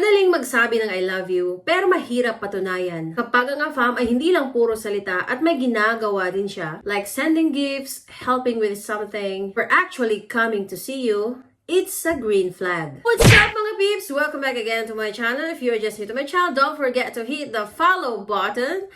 Madaling magsabi ng I love you, pero mahirap patunayan. Kapag ang AFAM ay hindi lang puro salita at may ginagawa din siya, like sending gifts, helping with something, or actually coming to see you, It's a green flag. What's up mga peeps? Welcome back again to my channel. If you're just new to my channel, don't forget to hit the follow button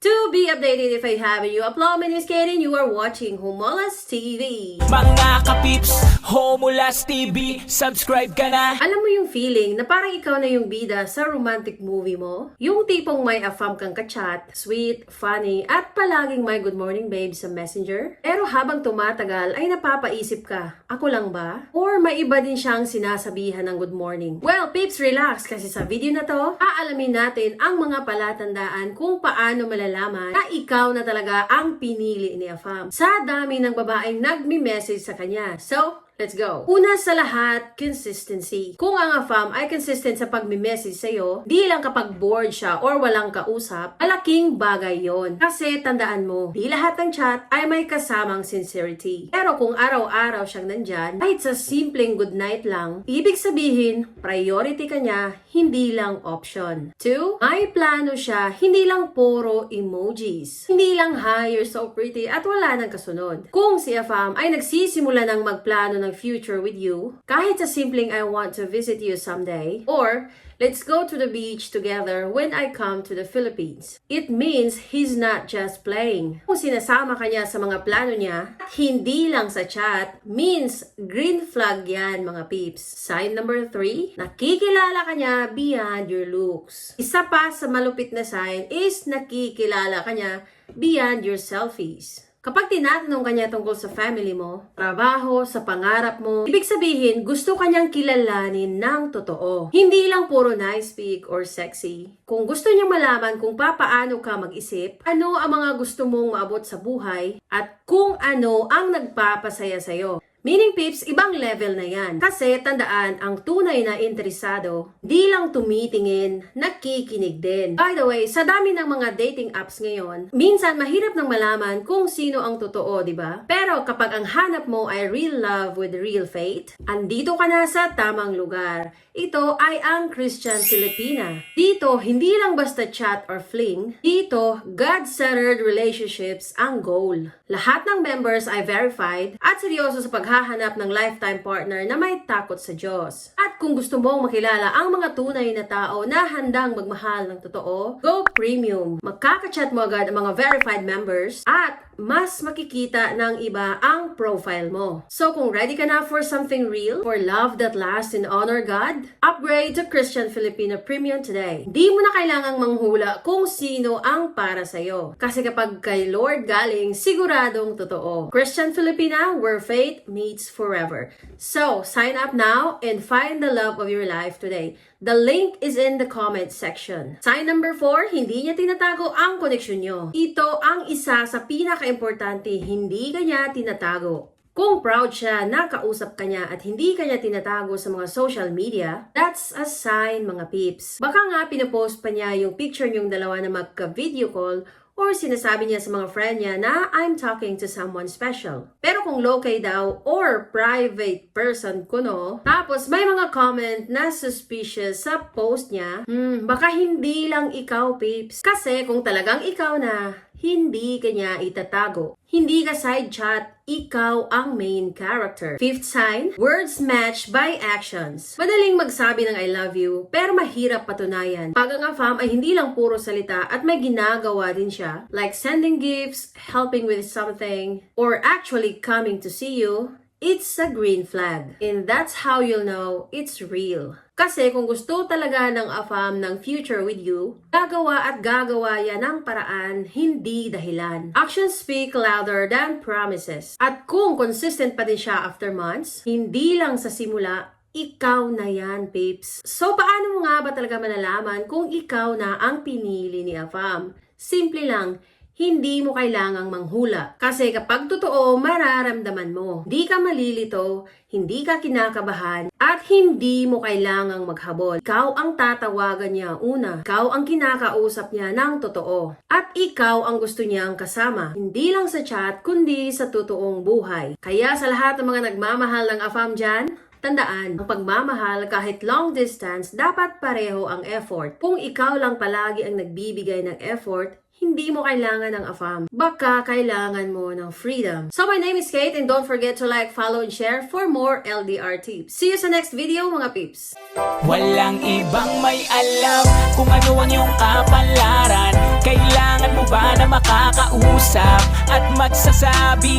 to be updated if I have a new upload. My name is Kaden. You are watching Humolas TV. Mga kapips, Homulas TV, subscribe ka na! Alam mo yung feeling na parang ikaw na yung bida sa romantic movie mo? Yung tipong may afam kang kachat, sweet, funny, at palaging may good morning babe sa messenger? Pero habang tumatagal ay napapaisip ka, ako lang ba? Or may iba din siyang sinasabihan ng good morning? Well, peeps, relax kasi sa video na to, aalamin natin ang mga palatandaan kung paano malalaman na ikaw na talaga ang pinili ni afam. Sa dami ng babaeng nagmi-message sa kanya. So, Let's go. Una sa lahat, consistency. Kung ang AFAM ay consistent sa pagme-message sa'yo, di lang kapag bored siya or walang kausap, malaking bagay yon. Kasi tandaan mo, di lahat ng chat ay may kasamang sincerity. Pero kung araw-araw siyang nandyan, kahit sa simpleng good night lang, ibig sabihin, priority ka niya, hindi lang option. Two, may plano siya, hindi lang puro emojis. Hindi lang, hi, you're so pretty, at wala nang kasunod. Kung si AFAM ay nagsisimula ng magplano ng future with you, kahit sa simpleng I want to visit you someday, or let's go to the beach together when I come to the Philippines. It means he's not just playing. Kung sinasama ka niya sa mga plano niya, hindi lang sa chat, means green flag yan mga peeps. Sign number three, nakikilala ka niya beyond your looks. Isa pa sa malupit na sign is nakikilala ka niya beyond your selfies. Kapag tinatanong kanya tungkol sa family mo, trabaho, sa pangarap mo, ibig sabihin gusto kanyang kilalanin ng totoo. Hindi lang puro nice speak or sexy. Kung gusto niyang malaman kung papaano ka mag-isip, ano ang mga gusto mong maabot sa buhay, at kung ano ang nagpapasaya sa'yo. Meaning peeps, ibang level na yan. Kasi tandaan, ang tunay na interesado, di lang tumitingin, nakikinig din. By the way, sa dami ng mga dating apps ngayon, minsan mahirap nang malaman kung sino ang totoo, di ba? Pero kapag ang hanap mo ay real love with real faith, andito ka na sa tamang lugar. Ito ay ang Christian Filipina. Dito, hindi lang basta chat or fling. Dito, God-centered relationships ang goal. Lahat ng members ay verified at seryoso sa paghahanap ng lifetime partner na may takot sa Diyos. At kung gusto mong makilala ang mga tunay na tao na handang magmahal ng totoo, go premium. Magkakachat mo agad ang mga verified members at mas makikita ng iba ang profile mo. So kung ready ka na for something real, for love that lasts and honor God, upgrade to Christian Filipino Premium today. Di mo na kailangang manghula kung sino ang para sa'yo. Kasi kapag kay Lord galing, siguradong totoo. Christian Filipina, where faith meets forever. So, sign up now and find the love of your life today. The link is in the comment section. Sign number 4, hindi niya tinatago ang koneksyon nyo. Ito ang isa sa pinaka-importante, hindi kanya tinatago. Kung proud siya na kausap ka niya at hindi kanya tinatago sa mga social media, that's a sign mga peeps. Baka nga pinapost pa niya yung picture niyong dalawa na magka-video call or sinasabi niya sa mga friend niya na I'm talking to someone special. Pero kung low-key daw or private person kuno, tapos may mga comment na suspicious sa post niya, hmm, baka hindi lang ikaw, peeps. Kasi kung talagang ikaw na, hindi kanya itatago. Hindi ka side chat, ikaw ang main character. Fifth sign, words match by actions. Madaling magsabi ng I love you, pero mahirap patunayan. Pag ang AFAM ay hindi lang puro salita at may ginagawa din siya, like sending gifts, helping with something, or actually coming to see you, it's a green flag. And that's how you'll know it's real. Kasi kung gusto talaga ng AFAM ng future with you, gagawa at gagawa yan ng paraan, hindi dahilan. Actions speak louder than promises. At kung consistent pa din siya after months, hindi lang sa simula, ikaw na yan, peeps. So, paano mo nga ba talaga malalaman kung ikaw na ang pinili ni AFAM? Simple lang, hindi mo kailangang manghula. Kasi kapag totoo, mararamdaman mo. Hindi ka malilito, hindi ka kinakabahan, at hindi mo kailangang maghabol. Ikaw ang tatawagan niya una. Ikaw ang kinakausap niya ng totoo. At ikaw ang gusto niyang kasama. Hindi lang sa chat, kundi sa totoong buhay. Kaya sa lahat ng mga nagmamahal ng AFAM dyan, Tandaan, ang pagmamahal kahit long distance, dapat pareho ang effort. Kung ikaw lang palagi ang nagbibigay ng effort, hindi mo kailangan ng AFAM. Baka kailangan mo ng freedom. So my name is Kate and don't forget to like, follow, and share for more LDR tips. See you sa next video mga peeps! Walang ibang may alam kung ano ang iyong kapalaran Kailangan mo ba na makakausap at magsasabi